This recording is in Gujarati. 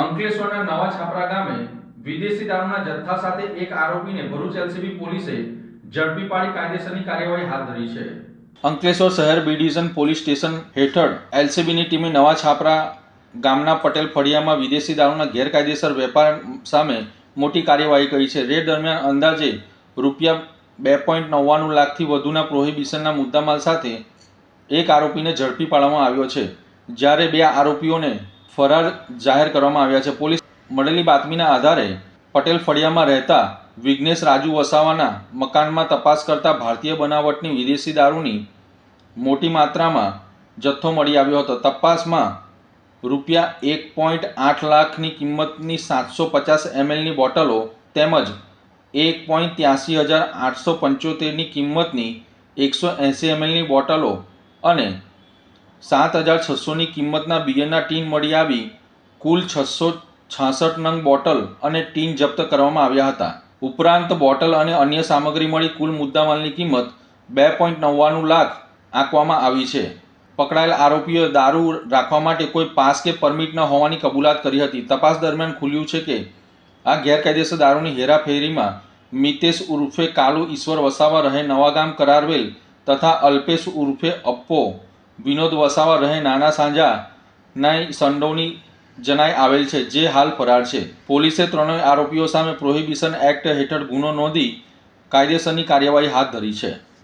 અંકલેશ્વરના નવા છાપરા ગામે વિદેશી દારૂના જથ્થા સાથે એક આરોપીને ભરૂચ એલસીબી પોલીસે ઝડપી પાડી કાયદેસરની કાર્યવાહી હાથ ધરી છે. અંકલેશ્વર શહેર બી ડિવિઝન પોલીસ સ્ટેશન હેઠળ એલસીબીની ટીમે નવા છાપરા ગામના પટેલ ફળિયામાં વિદેશી દારૂના ગેરકાયદેસર વેપાર સામે મોટી કાર્યવાહી કરી છે. રેડ દરમિયાન અંદાજે રૂપિયા બે પોઈન્ટ નવ્વાણું લાખથી વધુના પ્રોહિબિશનના મુદ્દામાલ સાથે એક આરોપીને ઝડપી પાડવામાં આવ્યો છે. જ્યારે બે આરોપીઓને ફરાર જાહેર કરવામાં આવ્યા છે. પોલીસ મળેલી બાતમીના આધારે પટેલ ફળિયામાં રહેતા વિઘ્નેશ રાજુ વસાવાના મકાનમાં તપાસ કરતા ભારતીય બનાવટની વિદેશી દારૂની મોટી માત્રામાં જથ્થો મળી આવ્યો હતો. તપાસમાં રૂપિયા એક પોઈન્ટ આઠ લાખની કિંમતની સાતસો પચાસ એમએલની બોટલો તેમજ એક પોઈન્ટ ત્યાસી હજાર આઠસો પંચોતેરની કિંમતની એકસો એંસી એમએલની બોટલો અને સાત હજાર છસોની કિંમતના બિયરના ટીન મળી આવી કુલ છસો છાસઠ નંગ બોટલ અને ટીન જપ્ત કરવામાં આવ્યા હતા. ઉપરાંત બોટલ અને અન્ય સામગ્રી મળી કુલ મુદ્દામાલની કિંમત બે પોઈન્ટ નવ્વાણું લાખ આંકવામાં આવી છે. પકડાયેલ આરોપીઓએ દારૂ રાખવા માટે કોઈ પાસ કે પરમિટ ન હોવાની કબૂલાત કરી હતી. તપાસ દરમિયાન ખુલ્યું છે કે આ ગેરકાયદેસર દારૂની હેરાફેરીમાં મિતેશ ઉર્ફે કાલુ ઈશ્વર વસાવા રહે નવાગામ કરારવેલ તથા અલ્પેશ ઉર્ફે અપ્પો વિનોદ વસાવા રહે નાના સાંજા સંડોની જણાઈ આવેલ છે, જે હાલ ફરાર છે. પોલીસે ત્રણેય આરોપીઓ સામે પ્રોહિબિશન એક્ટ હેઠળ ગુનો નોંધી કાયદેસરની કાર્યવાહી હાથ ધરી છે.